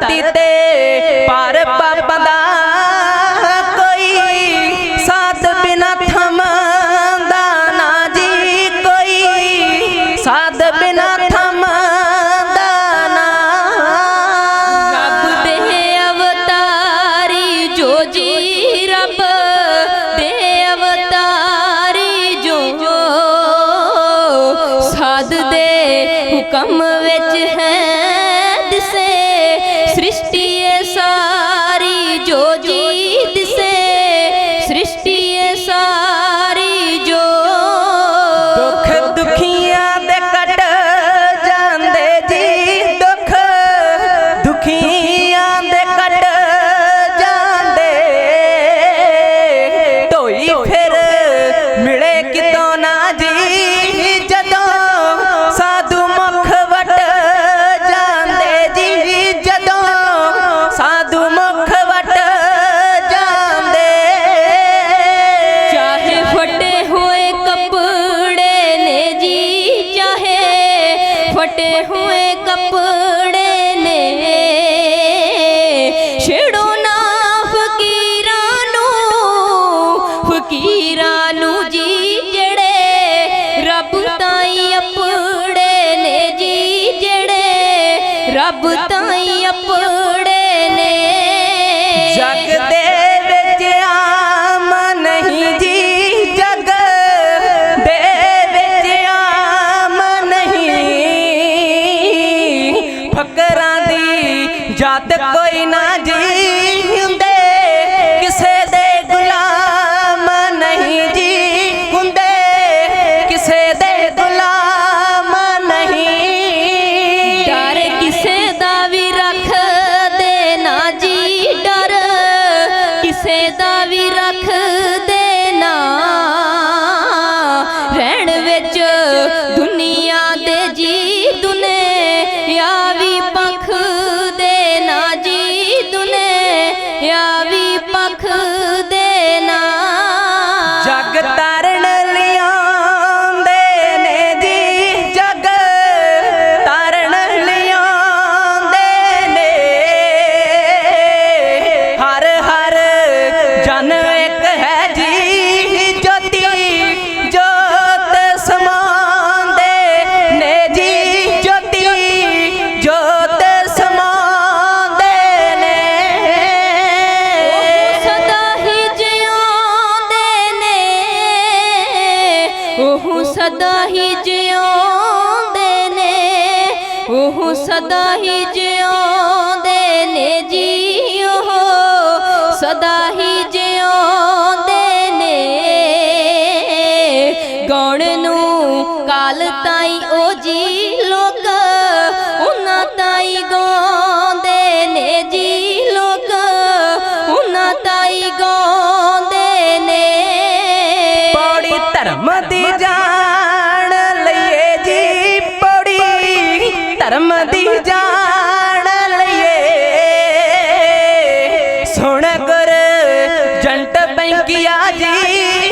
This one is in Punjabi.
ਧਰਤੀ ਤੇ ਪਰ ਦਾ ਕੋਈ ਸਾਥ ਬਿਨਾ ਥਮਦਾ ਨਾ ਜੀ। ਕੋਈ ਸਾਥ ਬਿਨਾ ਥਮਦਾ ਨਾ। ਰੱਬ ਦੇ ਅਵਤਾਰੀ ਜੋ ਜੀ ਰੱਬ ਦੇ ਅਵਤਾਰੀ ਜੋ ਸਾਧ ਦੇ ਹੁਕਮ ਵਿੱਚ ਹੈ। ਫਟੇ ਹੋਏ ਕੱਪੜੇ ਨੇ। ਛੇੜੋ ਨਾ ਫਕੀਰਾਂ ਨੂੰ ਫਕੀਰਾਂ ਨੂੰ ਜੀ ਜਿਹੜੇ ਰੱਬ ਤਾਈ ਅਪੜੇ ਨੇ ਜੀ ਜਿਹੜੇ ਰੱਬ ਤਾਈ ਦੀ ਕੋਈ ਨਾ ਜੀ ਹੁੰਦੇ ਕਿਸੇ ਦੇ ਗੁਲਾਮ ਨਹੀਂ ਜੀ ਹੁੰਦੇ ਕਿਸੇ ਦੇ ਗੁਲਾਮ ਨਹੀਂ। ਡਰ ਕਿਸੇ ਦਾ ਵੀ ਰੱਖ ਦੇ ਨਾ ਜੀ ਡਰ, ਕਿਸੇ ਦਾ ਵੀ ਰੱਖ Yeah. ਸਦਾ ਹੀ ਜਿਉਂਦੇ ਨੇ, ਉਹ ਸਦਾ ਹੀ ਜਿਉਂਦੇ ਨੇ ਜੀ, ਉਹ ਸਦਾ ਹੀ ਜਿਉਂਦੇ ਨੇ। ਗਾਉਣ ਨੂੰ ਕਾਲ ਤਾਈ ਉਹ ਜੀ ਲੋਕ, ਉਹਨਾਂ ਤਾਈ ਗਾਉਂਦੇ ਨੇ ਜੀ ਲੋਕ, ਉਹਨਾਂ ਤਾਈ ਗਾਉਂਦੇ ਨੇ। ਪੌੜੀ ਧਰਮ ਦੀ ਜਾ तकिया जी